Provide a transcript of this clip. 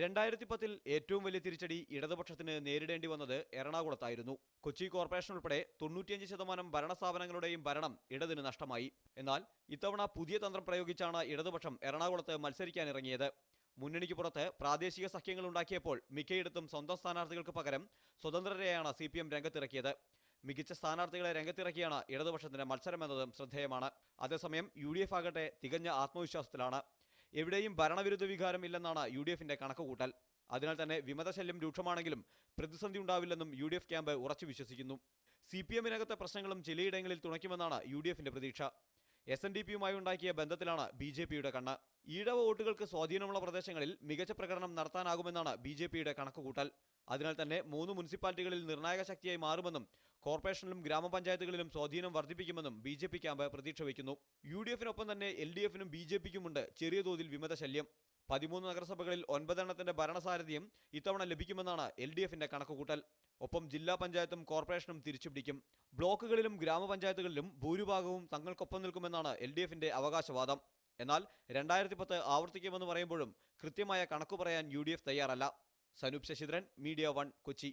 രണ്ടായിരത്തി പത്തിൽ ഏറ്റവും വലിയ തിരിച്ചടി ഇടതുപക്ഷത്തിന് നേരിടേണ്ടി വന്നത് എറണാകുളത്തായിരുന്നു. കൊച്ചി കോർപ്പറേഷൻ ഉൾപ്പെടെ തൊണ്ണൂറ്റിയഞ്ച് ശതമാനം ഭരണസ്ഥാപനങ്ങളുടെയും ഭരണം ഇടതിന് നഷ്ടമായി. എന്നാൽ ഇത്തവണ പുതിയ തന്ത്രം പ്രയോഗിച്ചാണ് ഇടതുപക്ഷം എറണാകുളത്ത് മത്സരിക്കാനിറങ്ങിയത്. മുന്നണിക്ക് പുറത്ത് പ്രാദേശിക സഖ്യങ്ങൾ ഉണ്ടാക്കിയപ്പോൾ മിക്കയിടത്തും സ്വന്തം സ്ഥാനാർത്ഥികൾക്ക് പകരം സ്വതന്ത്രരെയാണ് സി പി എം രംഗത്തിറക്കിയത്. മികച്ച സ്ഥാനാർത്ഥികളെ രംഗത്തിറക്കിയാണ് ഇടതുപക്ഷത്തിന്റെ മത്സരമെന്നതും ശ്രദ്ധേയമാണ്. അതേസമയം യു ഡി എഫ് ആകട്ടെ തികഞ്ഞ ആത്മവിശ്വാസത്തിലാണ്. എവിടെയും ഭരണവിരുദ്ധ വികാരം ഇല്ലെന്നാണ് യു ഡി എഫിന്റെ കണക്കുകൂട്ടൽ. അതിനാൽ തന്നെ വിമതശല്യം രൂക്ഷമാണെങ്കിലും പ്രതിസന്ധി ഉണ്ടാവില്ലെന്നും യു ഡി എഫ് ക്യാമ്പ് ഉറച്ചു വിശ്വസിക്കുന്നു. സി പി എമ്മിനകത്തെ പ്രശ്നങ്ങളും ചിലയിടങ്ങളിൽ തുണയ്ക്കുമെന്നാണ് യു ഡി എഫിന്റെ പ്രതീക്ഷ എസ് എൻ ഡി പിയുമായി ഉണ്ടാക്കിയ ബന്ധത്തിലാണ് ബി ജെ പിയുടെ കണ്ണ്. ഈഴവ വോട്ടുകൾക്ക് സ്വാധീനമുള്ള പ്രദേശങ്ങളിൽ മികച്ച പ്രകടനം നടത്താനാകുമെന്നാണ് ബി ജെ പിയുടെ കണക്കുകൂട്ടൽ. അതിനാൽ തന്നെ മൂന്ന് മുനിസിപ്പാലിറ്റികളിൽ നിർണായക ശക്തിയായി മാറുമെന്നും കോർപ്പറേഷനിലും ഗ്രാമപഞ്ചായത്തുകളിലും സ്വാധീനം വർദ്ധിപ്പിക്കുമെന്നും ബി ജെ പി ക്യാമ്പ് പ്രതീക്ഷ വയ്ക്കുന്നു. യു ഡി എഫിനൊപ്പം തന്നെ എൽ ഡി എഫിനും ബി ജെ പിക്കുമുണ്ട് ചെറിയ തോതിൽ വിമത ശല്യം പതിമൂന്ന് നഗരസഭകളിൽ ഒൻപതെണ്ണത്തിന്റെ ഭരണസാരഥ്യം ഇത്തവണ ലഭിക്കുമെന്നാണ് എൽ ഡി എഫിന്റെ കണക്കുകൂട്ടൽ. ഒപ്പം ജില്ലാ പഞ്ചായത്തും കോർപ്പറേഷനും തിരിച്ചുപിടിക്കും. ബ്ലോക്കുകളിലും ഗ്രാമപഞ്ചായത്തുകളിലും ഭൂരിഭാഗവും തങ്ങൾക്കൊപ്പം നിൽക്കുമെന്നാണ് എൽ ഡി എഫിന്റെ അവകാശവാദം. എന്നാൽ രണ്ടായിരത്തി പത്ത് ആവർത്തിക്കുമെന്ന് പറയുമ്പോഴും കൃത്യമായ കണക്കു പറയാൻ യു ഡി എഫ് തയ്യാറല്ല. Sanoop Sasidharan media one Kochi.